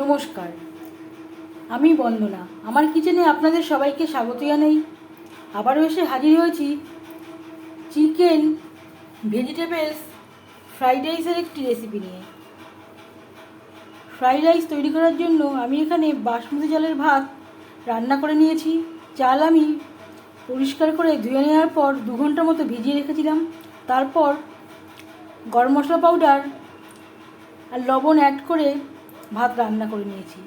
নমস্কার। আমি বন্দনা। আমার কিচেনে আপনাদের সবাইকে স্বাগত জানাই। আবারও এসে হাজির হয়েছি চিকেন, ভেজিটেবলস, ফ্রাইড রাইসের একটি রেসিপি নিয়ে। ফ্রাইড রাইস তৈরি করার জন্য আমি এখানে বাসমতি চালের ভাত রান্না করে নিয়েছি। চাল আমি পরিষ্কার করে ধুয়ে নেওয়ার পর দু ঘণ্টা মতো ভিজিয়ে রেখেছিলাম। তারপর গরম মশলা পাউডার আর লবণ অ্যাড করে ভাত রান্না করে নিয়েছি।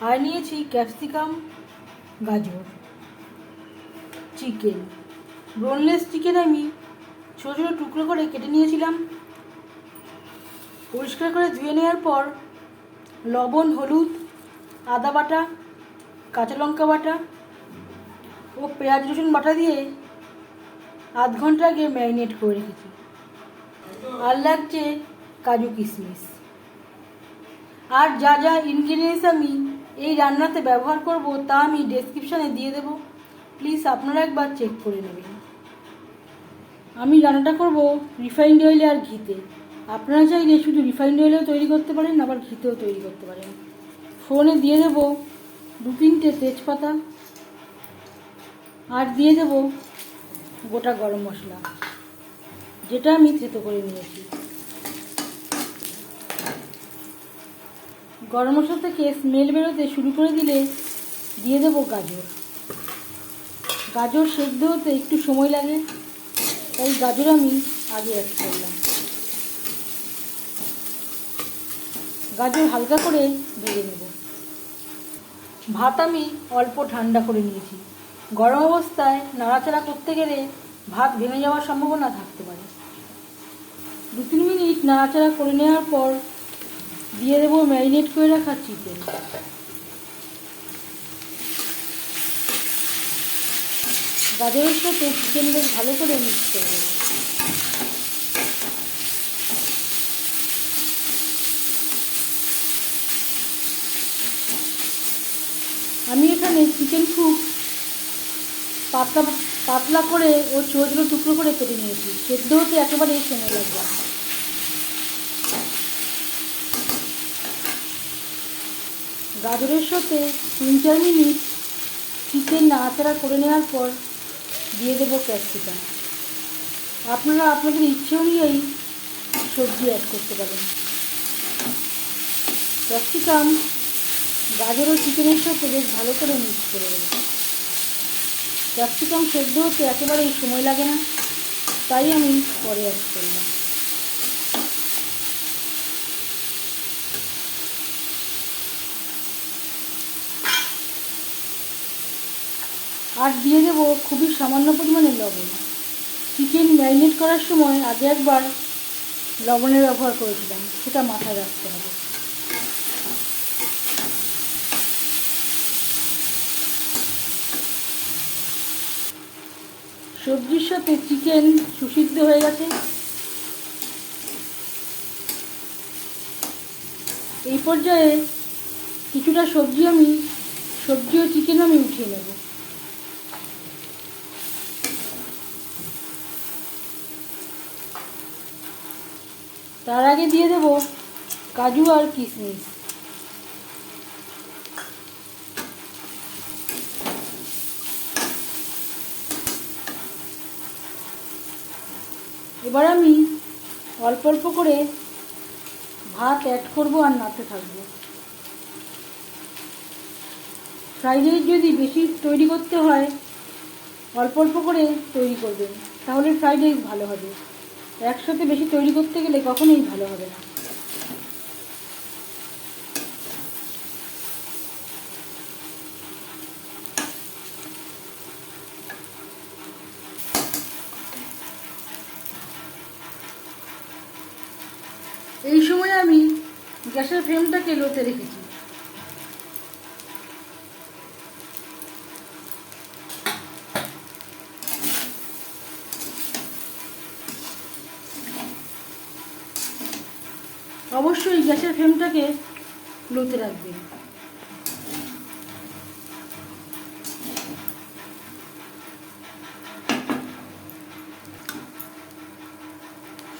আর নিয়েছি ক্যাপসিকাম, গাজর, চিকেন। বোনলেস চিকেন আমি ছোটো ছোটো টুকরো করে কেটে নিয়েছিলাম। পরিষ্কার করে ধুয়ে নেওয়ার পর লবণ, হলুদ, আদা বাটা, কাঁচা লঙ্কা বাটা ও পেঁয়াজ, রসুন বাটা দিয়ে আধ ঘণ্টা আগে ম্যারিনেট করে রেখেছি। আর লাগছে কাজু কিশমিশ। আর যা যা ইনগ্রিডিয়েন্টস আমি এই রান্নাতে ব্যবহার করব, তা আমি ডেসক্রিপশানে দিয়ে দেব। প্লিজ আপনারা একবার চেক করে নেবেন। আমি রান্নাটা করব রিফাইন্ড অয়েলে আর ঘিতে। আপনারা চাইলে শুধু রিফাইন্ড অয়েলেও তৈরি করতে পারেন, আবার ঘিতেও তৈরি করতে পারেন। ফোনে দিয়ে দেব দু তিনটে তেজপাতা। আর দিয়ে দেব গোটা গরম মশলা, যেটা আমি থেতো করে নিয়েছি। গরম মশলা থেকে স্মেল বেরোতে শুরু করে দিলে দিয়ে দেবো গাজর। গাজর সেদ্ধ হতে একটু সময় লাগে, তাই গাজর আমি আগে অ্যাড করলাম। গাজর হালকা করে ভেজে নেব। ভাত আমি অল্প ঠান্ডা করে নিয়েছি। গরম অবস্থায় নাড়াচাড়া করতে গেলে ভাত ভেঙে যাওয়ার সম্ভাবনা থাকতে পারে। দু তিন মিনিট নাড়াচাড়া করে নেওয়ার পর দিয়ে দেবো ম্যারিনেট করে রাখা চিকেন গাজরের সাথে চিকেন বেশ ভালো করে মিক্স করে দেবো। আমি এখানে চিকেন খুব পাতলা পাতলা করে ও ছোটো ছোটো টুকরো করে কেটে নিয়েছি। সেদ্ধ হতে একেবারেই সময় লাগবে। গাজরের সাথে তিন চার মিনিট চিকেন নাড়াচাড়া করে নেওয়ার পর দিয়ে দেবো ক্যাপসিকাম। আপনারা আপনাদের ইচ্ছে অনুযায়ী সবজি অ্যাড করতে পারেন। ক্যাপসিকাম গাজর ও চিকেনের সাথে বেশ ভালো করে মিক্স করে দেবো ক্যাপসিকাম সেদ্ধ হতে একেবারেই সময় লাগে না, তাই আমি পরে অ্যাড করলাম। আর দিয়ে দেবো খুবই সামান্য পরিমাণে লবণ। চিকেন ম্যারিনেট করার সময় আগে একবার লবণের ব্যবহার করেছিলাম, সেটা মাথায় রাখতে হবে। সবজির সাথে চিকেন সুসিদ্ধ হয়ে গেছে। এই পর্যায়ে কিছুটা সবজি আমি, সবজি ও চিকেন আমি উঠিয়ে নেব। তার আগে দিয়ে দেব কাজু আর কিশমিশ। এবার আমি অল্প অল্প করে ভাত অ্যাড করব আর নাড়তে থাকব। ফ্রাইড রাইস যদি বেশি তৈরি করতে হয়, অল্প অল্প করে তৈরি করবেন, তাহলে ফ্রাইড রাইস ভালো হবে। একসাথে বেশি তৈরি করতে গেলে কখনোই ভালো হবে না। এই সময় আমি গ্যাসের ফ্লেমটাকে লোতে রেখেছি। অবশ্যই গ্যাসের ফ্লেমটাকে লোতে রাখবেন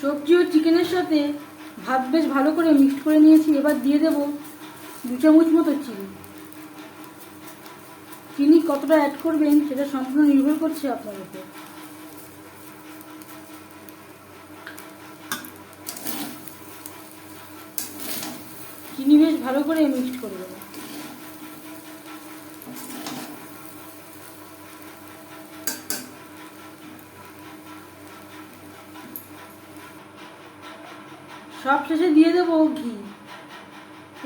সবজি ও চিকেনের সাথে ভাত বেশ ভালো করে মিক্সড করে নিয়েছি। এবার দিয়ে দেব দু চামচ মতো চিনি। চিনি কতটা অ্যাড করবেন সেটা সম্পূর্ণ নির্ভর করছে আপনার উপর। চিনি বেশ ভালো করে মিক্সড করে দেবো। সব শেষে দিয়ে দেবো ঘি।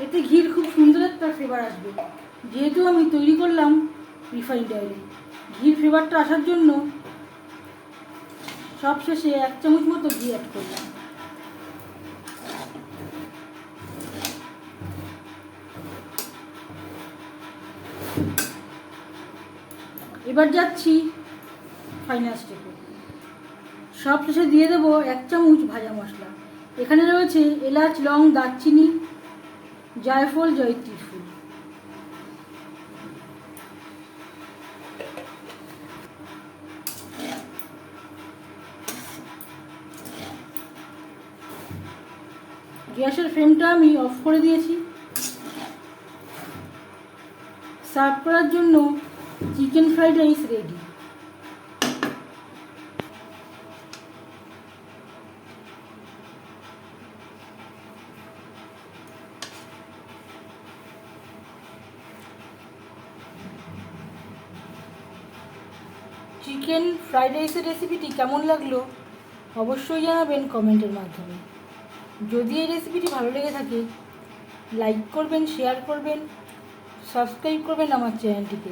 এতে ঘির খুব সুন্দর একটা ফ্লেভার আসবে। যেহেতু আমি তৈরি করলাম রিফাইন্ড অয়েলে ঘির ফ্লেভারটা আসার জন্য সব শেষে এক চামচ মতো ঘি অ্যাড করলাম। এবার যাচ্ছি ফাইনাল স্টেপে সব শেষে দিয়ে দেবো এক চামচ ভাজা মশলা। এখানে রয়েছে এলাচ, লং, দারচিনি, জায়ফল, জয়ত্রী ফুল। গ্যাসের ফ্লেমটা আমি অফ করে দিয়েছি। সার্ভ করার জন্য chicken fried rice ready chicken fried রাইসের রেসিপিটি কেমন লাগল? অবশ্যই জানাবেন কমেন্টের মাধ্যমে। যদি এই রেসিপিটি ভালো লেগে থাকে লাইক করবেন শেয়ার করবেন সাবস্ক্রাইব করবেন আমার চ্যানেলটিকে।